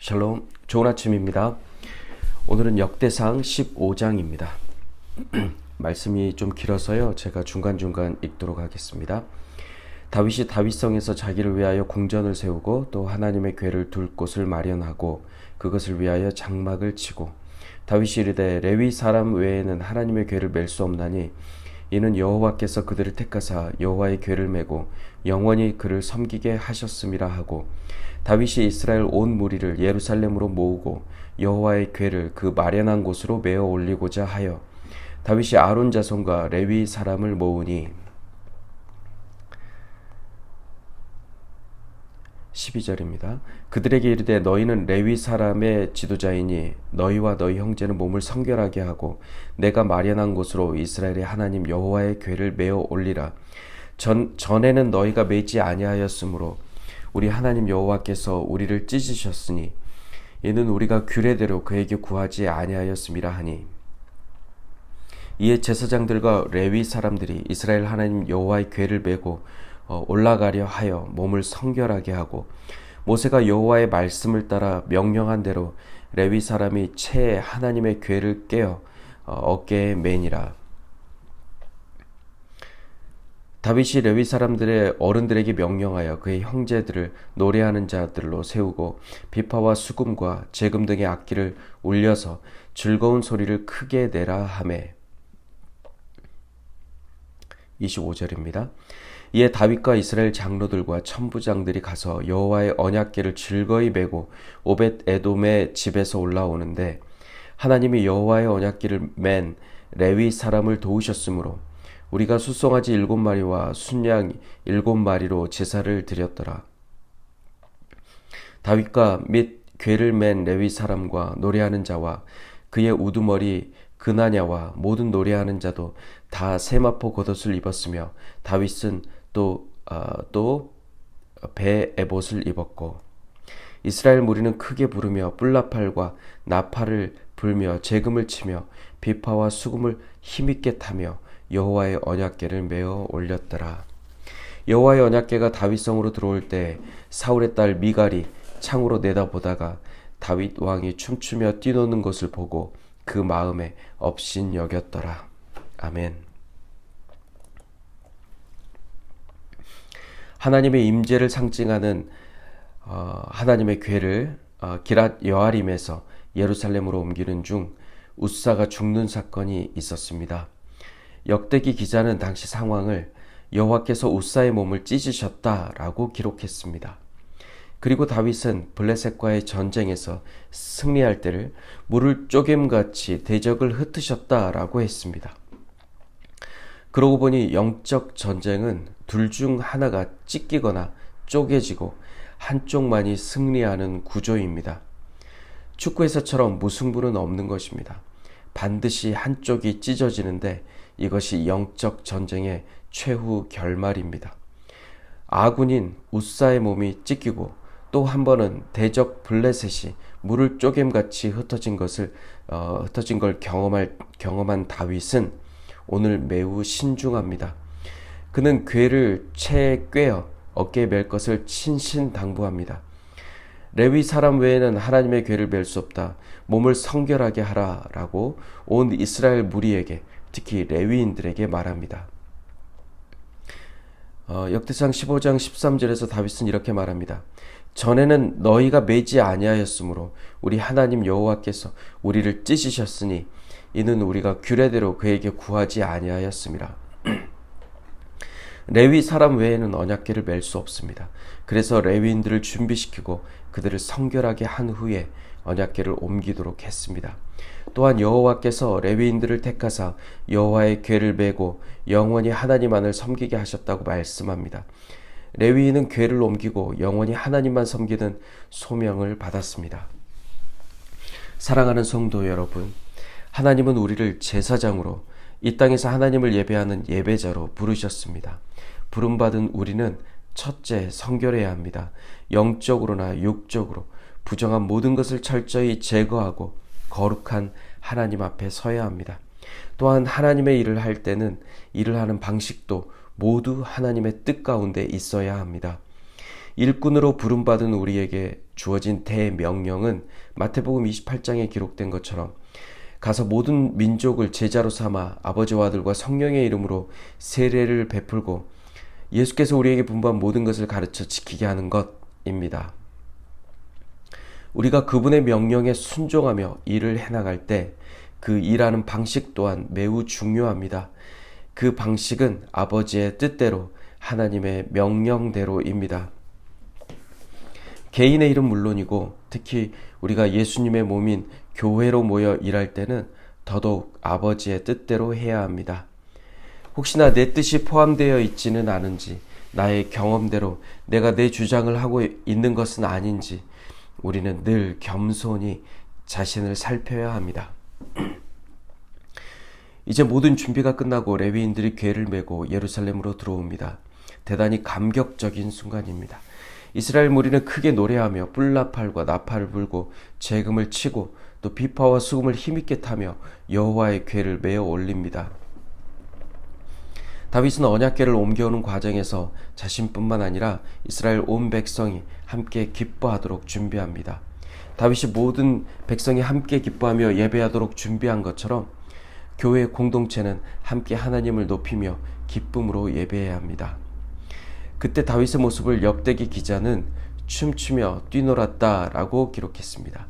샬롬, 좋은 아침입니다. 오늘은 역대상 15장입니다. 말씀이 좀 길어서요. 제가 중간중간 읽도록 하겠습니다. 다윗이 다윗성에서 자기를 위하여 궁전을 세우고 또 하나님의 궤를 둘 곳을 마련하고 그것을 위하여 장막을 치고 다윗이 이르되 레위 사람 외에는 하나님의 궤를 맬 수 없나니 이는 여호와께서 그들을 택하사 여호와의 궤를 메고 영원히 그를 섬기게 하셨음이라 하고 다윗이 이스라엘 온 무리를 예루살렘으로 모으고 여호와의 궤를 그 마련한 곳으로 메어 올리고자 하여 다윗이 아론 자손과 레위 사람을 모으니 12절입니다. 그들에게 이르되 너희는 레위 사람의 지도자이니 너희와 너희 형제는 몸을 성결하게 하고 내가 마련한 곳으로 이스라엘의 하나님 여호와의 궤를 메어 올리라. 전 전에는 너희가 매지 아니하였으므로 우리 하나님 여호와께서 우리를 찢으셨으니 이는 우리가 규례대로 그에게 구하지 아니하였음이라 하니 이에 제사장들과 레위 사람들이 이스라엘 하나님 여호와의 궤를 메고 어, 올라가려 하여 몸을 성결하게 하고 모세가 여호와의 말씀을 따라 명령한 대로 레위 사람이 채 하나님의 궤를 깨어 어, 어깨에 매니라 다윗이 레위 사람들의 어른들에게 명령하여 그의 형제들을 노래하는 자들로 세우고 비파와 수금과 재금 등의 악기를 울려서 즐거운 소리를 크게 내라 하매 25절입니다. 이에 다윗과 이스라엘 장로들과 천부장들이 가서 여호와의 언약궤를 즐거이 메고 오벳 에돔의 집에서 올라오는데 하나님이 여호와의 언약궤를 맨 레위 사람을 도우셨으므로 우리가 수송아지 일곱 마리와 순양 일곱 마리로 제사를 드렸더라. 다윗과 및 괴를 맨 레위 사람과 노래하는 자와 그의 우두머리 그나냐와 모든 노래하는 자도 다 세마포 겉옷을 입었으며 다윗은 또또 배에봇을 입었고 이스라엘 무리는 크게 부르며 뿔나팔과 나팔을 불며 재금을 치며 비파와 수금을 힘있게 타며 여호와의 언약궤를 메어 올렸더라. 여호와의 언약궤가 다윗성으로 들어올 때 사울의 딸 미갈이 창으로 내다보다가 다윗 왕이 춤추며 뛰노는 것을 보고 그 마음에 업신 여겼더라. 아멘. 하나님의 임재를 상징하는 어, 하나님의 궤를 어, 기랏 여아림에서 예루살렘으로 옮기는 중 우사가 죽는 사건이 있었습니다. 역대기 기자는 당시 상황을 여호와께서 우사의 몸을 찢으셨다라고 기록했습니다. 그리고 다윗은 블레셋과의 전쟁에서 승리할 때를 물을 쪼개같이 대적을 흩으셨다라고 했습니다. 그러고 보니 영적 전쟁은 둘 중 하나가 찢기거나 쪼개지고 한쪽만이 승리하는 구조입니다. 축구에서처럼 무승부는 없는 것입니다. 반드시 한쪽이 찢어지는데 이것이 영적 전쟁의 최후 결말입니다. 아군인 우사의 몸이 찢기고 또 한 번은 대적 블레셋이 물을 쪼개같이 흩어진 것을 어, 흩어진 걸 경험할 경험한 다윗은 오늘 매우 신중합니다. 그는 괴를 채에 꿰어 어깨에 맬 것을 친신당부합니다. 레위 사람 외에는 하나님의 괴를 뵐수 없다. 몸을 성결하게 하라라고 온 이스라엘 무리에게 특히 레위인들에게 말합니다. 어, 역대상 15장 13절에서 다윗은 이렇게 말합니다. 전에는 너희가 매지 아니하였으므로 우리 하나님 여호와께서 우리를 찢으셨으니 이는 우리가 규례대로 그에게 구하지 아니하였습니다. 레위 사람 외에는 언약궤를 맬 수 없습니다. 그래서 레위인들을 준비시키고 그들을 성결하게 한 후에 언약궤를 옮기도록 했습니다. 또한 여호와께서 레위인들을 택하사 여호와의 궤를 메고 영원히 하나님만을 섬기게 하셨다고 말씀합니다. 레위인은 궤를 옮기고 영원히 하나님만 섬기는 소명을 받았습니다. 사랑하는 성도 여러분, 하나님은 우리를 제사장으로 이 땅에서 하나님을 예배하는 예배자로 부르셨습니다. 부름받은 우리는 첫째 성결해야 합니다. 영적으로나 육적으로 부정한 모든 것을 철저히 제거하고 거룩한 하나님 앞에 서야 합니다. 또한 하나님의 일을 할 때는 일을 하는 방식도 모두 하나님의 뜻 가운데 있어야 합니다. 일꾼으로 부름받은 우리에게 주어진 대명령은 마태복음 28장에 기록된 것처럼 가서 모든 민족을 제자로 삼아 아버지와 아들과 성령의 이름으로 세례를 베풀고 예수께서 우리에게 분부한 모든 것을 가르쳐 지키게 하는 것입니다. 우리가 그분의 명령에 순종하며 일을 해나갈 때 그 일하는 방식 또한 매우 중요합니다. 그 방식은 아버지의 뜻대로 하나님의 명령대로입니다. 개인의 일은 물론이고 특히 우리가 예수님의 몸인 교회로 모여 일할 때는 더더욱 아버지의 뜻대로 해야 합니다. 혹시나 내 뜻이 포함되어 있지는 않은지, 나의 경험대로 내가 내 주장을 하고 있는 것은 아닌지, 우리는 늘 겸손히 자신을 살펴야 합니다. 이제 모든 준비가 끝나고 레위인들이 궤를 메고 예루살렘으로 들어옵니다. 대단히 감격적인 순간입니다. 이스라엘 무리는 크게 노래하며 뿔나팔과 나팔을 불고 재금을 치고 또 비파와 수금을 힘있게 타며 여호와의 궤를 메어 올립니다. 다윗은 언약궤를 옮겨오는 과정에서 자신뿐만 아니라 이스라엘 온 백성이 함께 기뻐하도록 준비합니다. 다윗이 모든 백성이 함께 기뻐하며 예배하도록 준비한 것처럼 교회 공동체는 함께 하나님을 높이며 기쁨으로 예배해야 합니다. 그때 다윗의 모습을 역대기 기자는 춤추며 뛰놀았다라고 기록했습니다.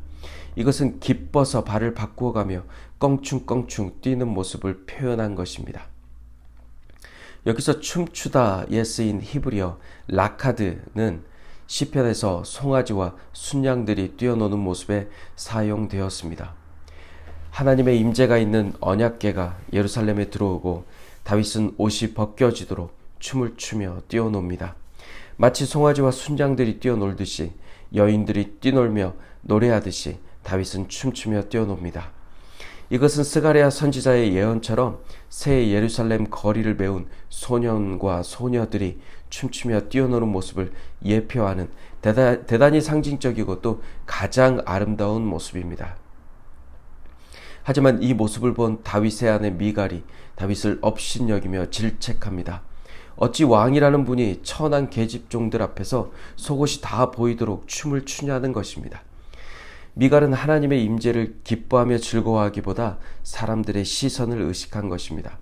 이것은 기뻐서 발을 바꾸어 가며 껑충껑충 뛰는 모습을 표현한 것입니다. 여기서 춤추다에 쓰인 히브리어 라카드는 시편에서 송아지와 순양들이 뛰어노는 모습에 사용되었습니다. 하나님의 임재가 있는 언약궤가 예루살렘에 들어오고 다윗은 옷이 벗겨지도록 춤을 추며 뛰어놉니다. 마치 송아지와 순장들이 뛰어놀듯이 여인들이 뛰놀며 노래하듯이 다윗은 춤추며 뛰어놉니다. 이것은 스가랴 선지자의 예언처럼 새 예루살렘 거리를 메운 소년과 소녀들이 춤추며 뛰어노는 모습을 예표하는 대다, 대단 히 상징적이고 또 가장 아름다운 모습입니다. 하지만 이 모습을 본 다윗의 아내 미갈이 다윗을 업신여기며 질책합니다. 어찌 왕이라는 분이 천한 계집종들 앞에서 속옷이 다 보이도록 춤을 추냐는 것입니다. 미갈은 하나님의 임재를 기뻐하며 즐거워하기보다 사람들의 시선을 의식한 것입니다.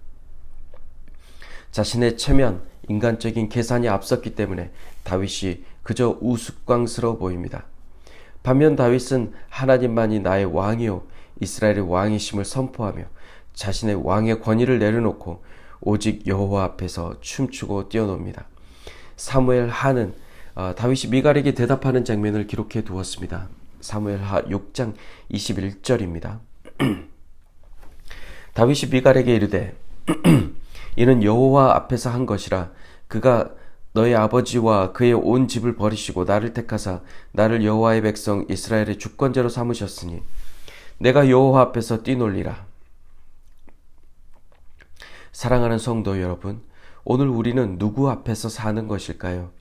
자신의 체면, 인간적인 계산이 앞섰기 때문에 다윗이 그저 우스꽝스러워 보입니다. 반면 다윗은 하나님만이 나의 왕이요 이스라엘의 왕이심을 선포하며 자신의 왕의 권위를 내려놓고 오직 여호와 앞에서 춤추고 뛰어놉니다. 사무엘 하는 어, 다윗이 미갈에게 대답하는 장면을 기록해 두었습니다. 사무엘 하 6장 21절입니다. 다윗이 미갈에게 이르되 이는 여호와 앞에서 한 것이라 그가 너의 아버지와 그의 온 집을 버리시고 나를 택하사 나를 여호와의 백성 이스라엘의 주권자로 삼으셨으니 내가 여호와 앞에서 뛰놀리라. 사랑하는 성도 여러분, 오늘 우리는 누구 앞에서 사는 것일까요?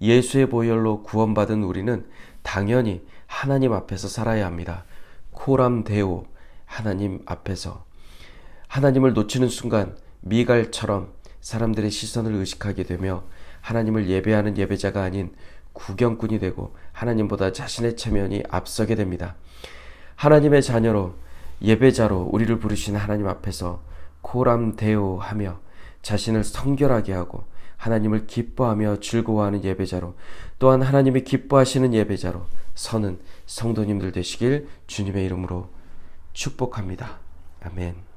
예수의 보혈로 구원받은 우리는 당연히 하나님 앞에서 살아야 합니다. 코람 데오 하나님 앞에서 하나님을 놓치는 순간 미갈처럼 사람들의 시선을 의식하게 되며 하나님을 예배하는 예배자가 아닌 구경꾼이 되고 하나님보다 자신의 체면이 앞서게 됩니다. 하나님의 자녀로 예배자로 우리를 부르신 하나님 앞에서 코람 데오 하며 자신을 성결하게 하고 하나님을 기뻐하며 즐거워하는 예배자로 또한 하나님이 기뻐하시는 예배자로 서는 성도님들 되시길 주님의 이름으로 축복합니다. 아멘.